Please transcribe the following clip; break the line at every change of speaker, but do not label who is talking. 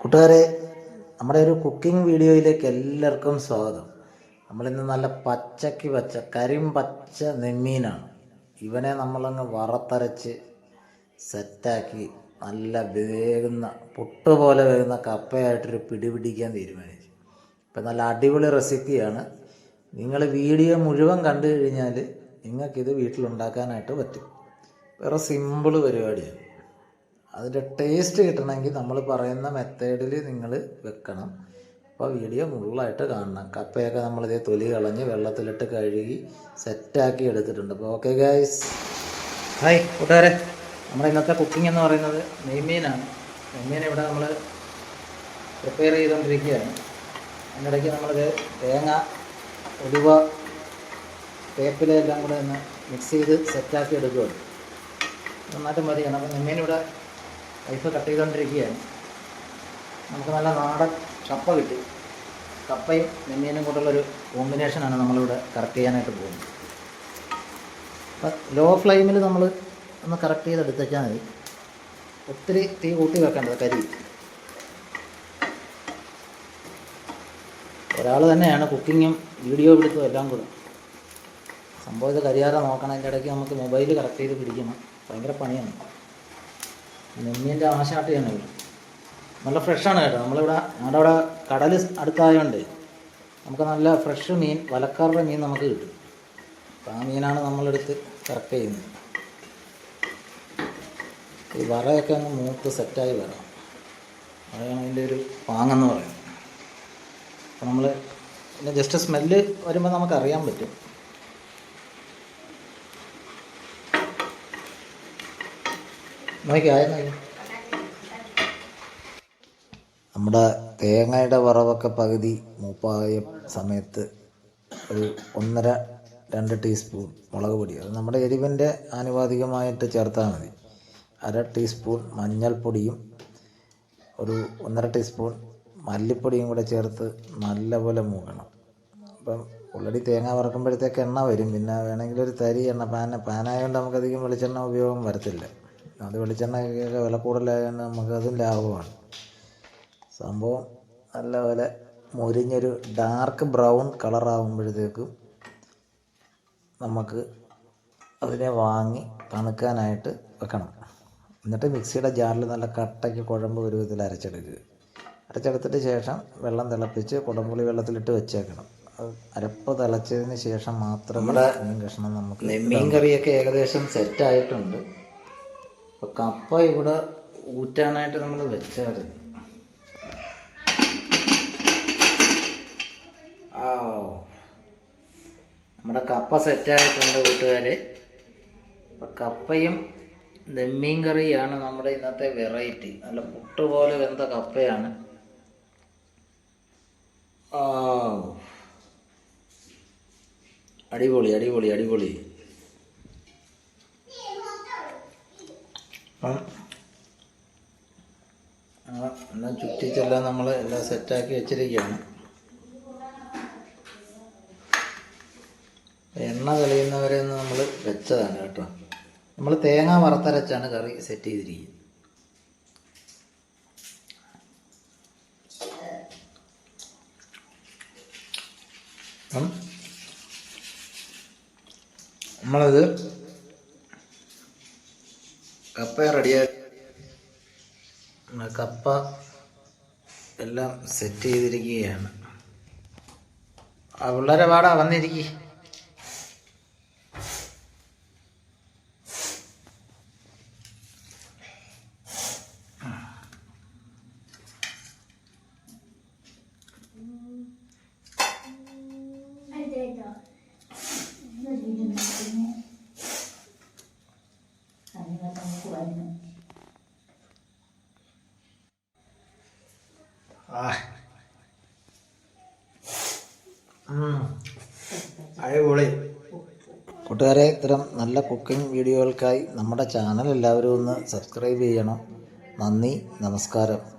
കൂട്ടുകാരെ നമ്മുടെ ഒരു കുക്കിംഗ് വീഡിയോയിലേക്ക് എല്ലാവർക്കും സ്വാഗതം. നമ്മളിന്ന് നല്ല പച്ചക്ക് പച്ച കരിം പച്ച നെമ്മീനാണ്. ഇവനെ നമ്മളങ്ങ് വറത്തരച്ച് സെറ്റാക്കി നല്ല വേകുന്ന പുട്ട് പോലെ വേകുന്ന കപ്പയായിട്ടൊരു പിടി പിടിക്കാൻ തീരുമാനിച്ചു. ഇപ്പം നല്ല അടിപൊളി റെസിപ്പിയാണ്. നിങ്ങൾ വീഡിയോ മുഴുവൻ കണ്ടു കഴിഞ്ഞാൽ നിങ്ങൾക്കിത് വീട്ടിലുണ്ടാക്കാനായിട്ട് പറ്റും. വേറെ സിമ്പിൾ പരിപാടിയാണ്. അതിന്റെ ടേസ്റ്റ് കിട്ടണമെങ്കിൽ നമ്മൾ പറയുന്ന മെത്തേഡിൽ നിങ്ങൾ വെക്കണം. അപ്പോൾ വീഡിയോ മുള്ളായിട്ട് കാണണം. കപ്പയൊക്കെ നമ്മളിതേ തൊലി കളഞ്ഞ് വെള്ളത്തിലിട്ട് കഴുകി സെറ്റാക്കി എടുത്തിട്ടുണ്ട്. അപ്പോൾ ഓക്കെ ഗൈസ് ഹായ് കൂട്ടുകാരെ. നമ്മുടെ ഇന്നത്തെ കുക്കിംഗ് എന്ന് പറയുന്നത് നെയ്മീനാണ്. നെയ്മീൻ ഇവിടെ നമ്മൾ പ്രിപ്പയർ ചെയ്തുകൊണ്ടിരിക്കുകയാണ്. അതിനിടയ്ക്ക് നമ്മളിത് തേങ്ങ ഉലുവ വേപ്പില എല്ലാം കൂടെ ഒന്ന് മിക്സ് ചെയ്ത് സെറ്റാക്കി എടുക്കുകയാണ് നന്നായിട്ട് മതിയാണ്. അപ്പോൾ നെയ്മീൻ ഇവിടെ വൈഫ് കട്ട് ചെയ്തുകൊണ്ടിരിക്കുകയാണ് നമുക്ക് നല്ല നാടൻ ചപ്പ കിട്ടി. കപ്പയും നെമ്മീനും കൂടെയുള്ളൊരു കോമ്പിനേഷനാണ് നമ്മളിവിടെ കറക്റ്റ് ചെയ്യാനായിട്ട് പോകുന്നത്. അപ്പം ലോ ഫ്ലെയിമിൽ നമ്മൾ ഒന്ന് കറക്റ്റ് ചെയ്ത് എടുത്തേച്ചാൽ മതി. ഒത്തിരി തീ കൂട്ടി വെക്കേണ്ടത് കരി. ഒരാൾ തന്നെയാണ് കുക്കിങ്ങും വീഡിയോ എടുത്തും എല്ലാം കൂടെ. സംഭവം ഇത് കരിയാറെ നോക്കണം. അതിന്റെ ഇടയ്ക്ക് നമുക്ക് മൊബൈൽ കറക്റ്റ് ചെയ്ത് പിടിക്കണം. ഭയങ്കര പണിയാണ്. നെമ്മീന്റെ ആശാട്ടിയാണ് ഇവിടെ നല്ല ഫ്രഷാണ് കേട്ടോ. നമ്മളിവിടെ ഞങ്ങളുടെ അവിടെ കടൽ അടുത്തായതുകൊണ്ട് നമുക്ക് നല്ല ഫ്രഷ് മീൻ വലക്കാരുടെ മീൻ നമുക്ക് കിട്ടും. അപ്പം ആ മീനാണ് നമ്മളെടുത്ത് കറക്റ്റ് ചെയ്യുന്നത്. ഈ വറയൊക്കെ ഒന്ന് മൂത്ത് സെറ്റായി വരണം. അതാണ് അതിന്റെ ഒരു പാങ്ങെന്ന് പറയുന്നത്. അപ്പം നമ്മൾ ജസ്റ്റ് സ്മെല്ല് വരുമ്പോൾ നമുക്കറിയാൻ പറ്റും. നമ്മുടെ തേങ്ങയുടെ വറവൊക്കെ പകുതി മൂപ്പായ സമയത്ത് ഒരു ഒന്നര രണ്ട് ടീസ്പൂൺ മുളക് പൊടി. അത് നമ്മുടെ എരിവിന്റെ ആനുപാതികമായിട്ട് ചേർത്താൽ മതി. അര ടീസ്പൂൺ മഞ്ഞൾപ്പൊടിയും ഒരു ഒന്നര ടീസ്പൂൺ മല്ലിപ്പൊടിയും കൂടെ ചേർത്ത് നല്ലപോലെ മൂക്കണം അപ്പം ഓൾറെഡി തേങ്ങ വറക്കുമ്പോഴത്തേക്ക് എണ്ണ വരും. പിന്നെ വേണമെങ്കിൽ ഒരു തരി എണ്ണ പാന പാനായതുകൊണ്ട് നമുക്കധികം വെളിച്ചെണ്ണ ഉപയോഗം വരത്തില്ല. അത് വെളിച്ചെണ്ണയ്ക്കൊക്കെ വില കൂടുതലായതുകൊണ്ട് നമുക്കതും ലാഭമാണ്. സംഭവം നല്ലപോലെ മുരിഞ്ഞൊരു ഡാർക്ക് ബ്രൗൺ കളറാകുമ്പോഴത്തേക്കും നമുക്ക് അതിനെ വാങ്ങി തണുക്കാനായിട്ട് വെക്കണം. എന്നിട്ട് മിക്സിയുടെ ജാറിൽ നല്ല കട്ടയ്ക്ക് കുഴമ്പ് ഒരു വിധത്തിൽ അരച്ചെടുക്കുക. അരച്ചെടുത്തിട്ട് ശേഷം വെള്ളം തിളപ്പിച്ച് കുടംപുളി വെള്ളത്തിലിട്ട് വെച്ചേക്കണം. അത് അരപ്പ് തിളച്ചതിന് ശേഷം മാത്രമേ മീൻ കഷ്ണം നമുക്ക് മീൻ കറിയൊക്കെ ഏകദേശം സെറ്റായിട്ടുണ്ട് അപ്പോൾ കപ്പ ഇവിടെ ഊറ്റാനായിട്ട് നമ്മൾ വെച്ചാൽ ആ നമ്മുടെ കപ്പ സെറ്റായിട്ടുണ്ട് കൂട്ടുകാർ അപ്പം കപ്പയും നെമ്മീൻ കറിയാണ് നമ്മുടെ ഇന്നത്തെ വെറൈറ്റി. നല്ല പുട്ട് പോലെ വെന്ത കപ്പയാണ്. അടിപൊളി അടിപൊളി അടിപൊളി. അപ്പം എല്ലാം ചുറ്റിച്ചെല്ലാം നമ്മൾ എല്ലാം സെറ്റാക്കി വെച്ചിരിക്കുകയാണ്. എണ്ണ തെളിയുന്നവരെ നമ്മൾ വെച്ചതാണ് കേട്ടോ. നമ്മൾ തേങ്ങ വറുത്തരച്ചാണ് കറി സെറ്റ് ചെയ്തിരിക്കുന്നത്. നമ്മളത് കപ്പ റെഡിയാക്കി കപ്പ എല്ലാം സെറ്റ് ചെയ്തിരിക്കുകയാണ്. പിള്ളേരെ പാടാ വന്നിരിക്കുക അടിപൊളി. കൂട്ടുകാരെ ഇത്തരം നല്ല കുക്കിംഗ് വീഡിയോകൾക്കായി നമ്മുടെ ചാനൽ എല്ലാവരും ഒന്ന് സബ്സ്ക്രൈബ് ചെയ്യണം. നന്ദി നമസ്കാരം.